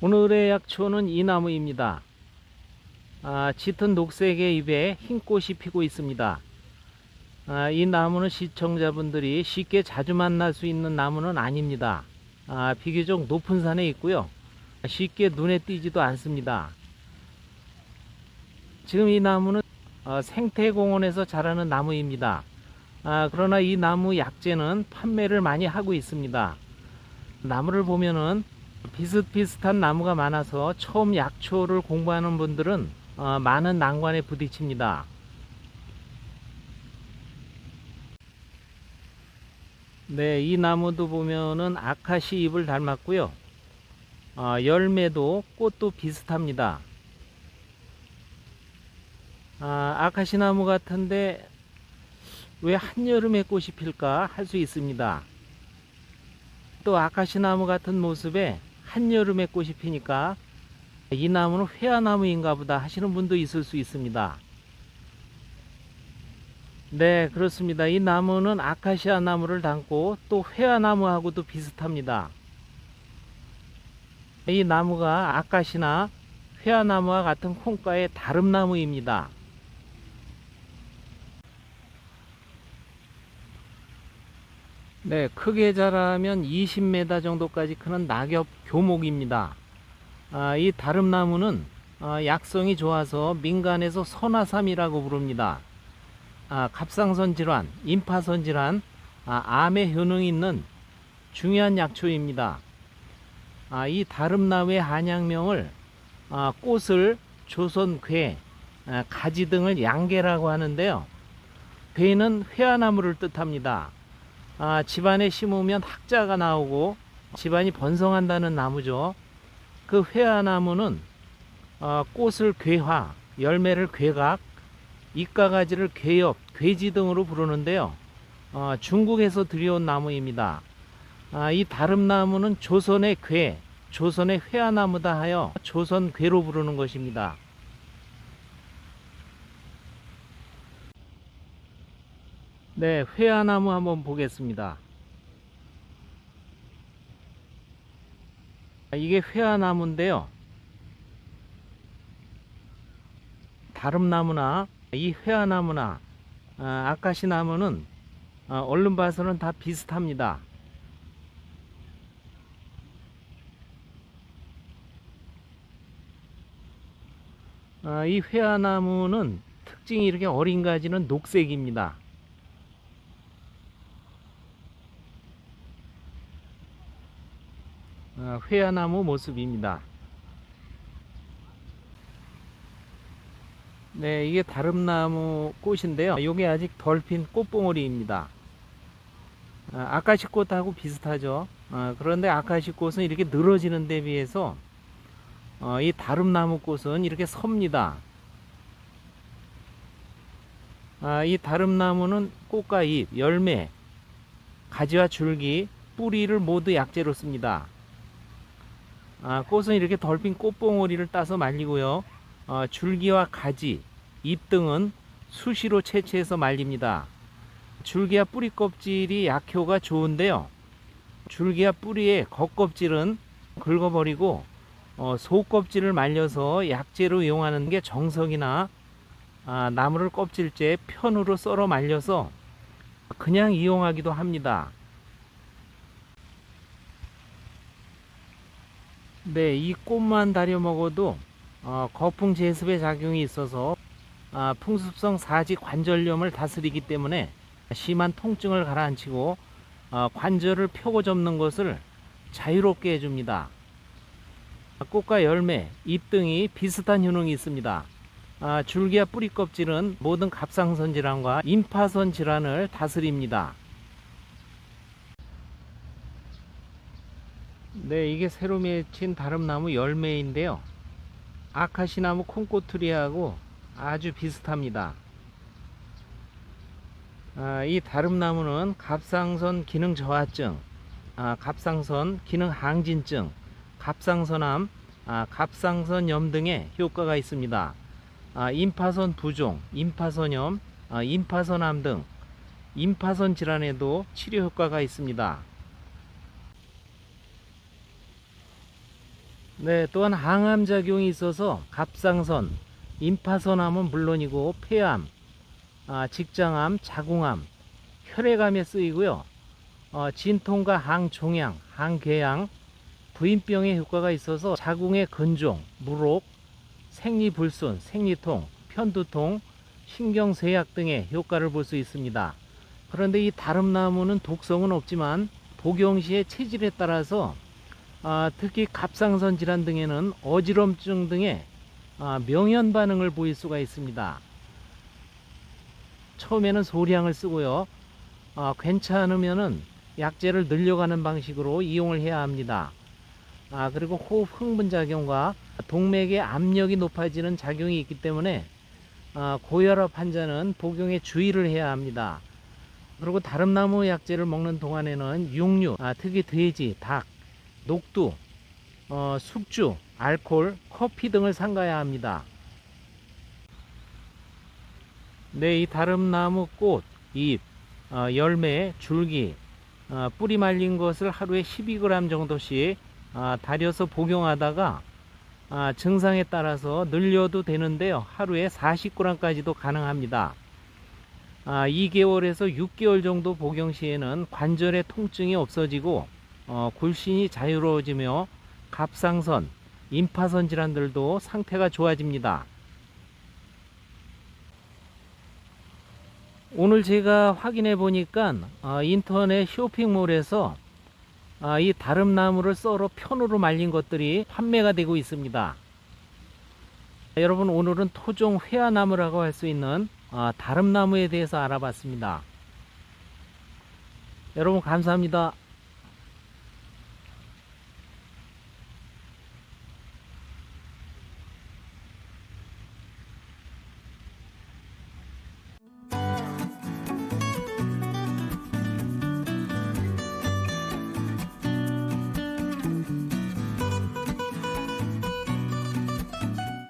오늘의 약초는 이 나무입니다. 아, 짙은 녹색의 잎에 흰 꽃이 피고 있습니다. 아, 이 나무는 시청자분들이 쉽게 자주 만날 수 있는 나무는 아닙니다. 아, 비교적 높은 산에 있고요. 쉽게 눈에 띄지도 않습니다. 지금 이 나무는 어, 생태공원에서 자라는 나무입니다. 아, 그러나 이 나무 약재는 판매를 많이 하고 있습니다. 나무를 보면은 비슷비슷한 나무가 많아서 처음 약초를 공부하는 분들은 어, 많은 난관에 부딪힙니다. 네, 이 나무도 보면은 아카시 잎을 닮았고요. 어, 열매도 꽃도 비슷합니다. 아, 아카시 나무 같은데 왜 한여름에 꽃이 필까 할 수 있습니다. 또 아카시 나무 같은 모습에 한여름에 꽃이 피니까 이 나무는 회화나무인가 보다 하시는 분도 있을 수 있습니다. 네, 그렇습니다. 이 나무는 아카시아 나무를 닮고 또 회화나무하고도 비슷합니다. 이 나무가 아카시나 회화나무와 같은 콩가의 다름나무입니다. 네, 크게 자라면 20m 정도까지 크는 낙엽 교목입니다. 아, 이 다름나무는 아, 약성이 좋아서 민간에서 선화삼이라고 부릅니다. 아, 갑상선 질환, 임파선 질환, 아, 암에 효능이 있는 중요한 약초입니다. 아, 이 다름나무의 한약명을 아, 꽃을 조선괴, 아, 가지 등을 양계라고 하는데요. 괴는 회화나무를 뜻합니다. 아, 집안에 심으면 학자가 나오고 집안이 번성한다는 나무죠. 그 회화나무는 어, 꽃을 괴화, 열매를 괴각, 잎가가지를 괴엽, 괴지 등으로 부르는데요. 어, 중국에서 들여온 나무입니다. 아, 이 다름나무는 조선의 괴, 조선의 회화나무다 하여 조선 괴로 부르는 것입니다. 네, 회화나무 한번 보겠습니다. 아, 이게 회화나무인데요. 다름나무나 이 회화나무나 아, 아카시 나무는 아, 얼른 봐서는 다 비슷합니다. 아, 이 회화나무는 특징이 이렇게 어린 가지는 녹색입니다. 회화나무 모습입니다. 네, 이게 다름나무 꽃인데요. 이게 아직 덜 핀 꽃봉오리입니다. 아, 아카시 꽃하고 비슷하죠. 아, 그런데 아카시 꽃은 이렇게 늘어지는 데 비해서 어, 이 다름나무 꽃은 이렇게 섭니다. 아, 이 다름나무는 꽃과 잎, 열매, 가지와 줄기, 뿌리를 모두 약재로 씁니다. 아, 꽃은 이렇게 덜핀 꽃봉오리를 따서 말리고요. 어, 줄기와 가지, 잎 등은 수시로 채취해서 말립니다. 줄기와 뿌리 껍질이 약효가 좋은데요. 줄기와 뿌리의 겉껍질은 긁어버리고 어, 속껍질을 말려서 약재로 이용하는 게 정석이나 아, 나무를 껍질째 편으로 썰어 말려서 그냥 이용하기도 합니다. 네, 이 꽃만 다려 먹어도 어, 거풍 제습의 작용이 있어서 아, 풍습성 사지 관절염을 다스리기 때문에 심한 통증을 가라앉히고 어, 관절을 펴고 접는 것을 자유롭게 해줍니다. 꽃과 열매, 잎 등이 비슷한 효능이 있습니다. 아, 줄기와 뿌리 껍질은 모든 갑상선 질환과 임파선 질환을 다스립니다. 네, 이게 새로 맺힌 다름나무 열매인데요. 아카시나무 콩꼬투리하고 아주 비슷합니다. 아, 이 다름나무는 갑상선 기능 저하증, 아, 갑상선 기능 항진증, 갑상선암, 아, 갑상선염 등의 효과가 있습니다. 아, 임파선 부종, 임파선염, 아, 임파선암 등 임파선 질환에도 치료 효과가 있습니다. 네, 또한 항암 작용이 있어서 갑상선, 임파선암은 물론이고 폐암, 아, 직장암, 자궁암, 혈액암에 쓰이고요. 어, 진통과 항종양, 항궤양, 부인병에 효과가 있어서 자궁의 근종, 무록, 생리불순, 생리통, 편두통, 신경쇠약 등의 효과를 볼 수 있습니다. 그런데 이 다름나무는 독성은 없지만 복용 시의 체질에 따라서 아, 특히 갑상선 질환 등에는 어지럼증 등의 아, 명현 반응을 보일 수가 있습니다. 처음에는 소량을 쓰고요. 아, 괜찮으면은 약제를 늘려가는 방식으로 이용을 해야 합니다. 아, 그리고 호흡 흥분 작용과 동맥의 압력이 높아지는 작용이 있기 때문에 아, 고혈압 환자는 복용에 주의를 해야 합니다. 그리고 다름나무 약제를 먹는 동안에는 육류, 아, 특히 돼지, 닭, 녹두, 어, 숙주, 알코올, 커피 등을 삼가야 합니다. 네, 이 다름나무 꽃, 잎, 어, 열매, 줄기, 어, 뿌리 말린 것을 하루에 12g 정도씩 아, 달여서 복용하다가 아, 증상에 따라서 늘려도 되는데요. 하루에 40g까지도 가능합니다. 아, 2개월에서 6개월 정도 복용 시에는 관절의 통증이 없어지고 어, 굴신이 자유로워지며 갑상선, 임파선 질환들도 상태가 좋아집니다. 오늘 제가 확인해 보니까 어, 인터넷 쇼핑몰에서 아, 이 다름나무를 썰어 편으로 말린 것들이 판매가 되고 있습니다. 여러분 오늘은 토종 회화나무라고 할 수 있는 아, 다름나무에 대해서 알아봤습니다. 여러분 감사합니다.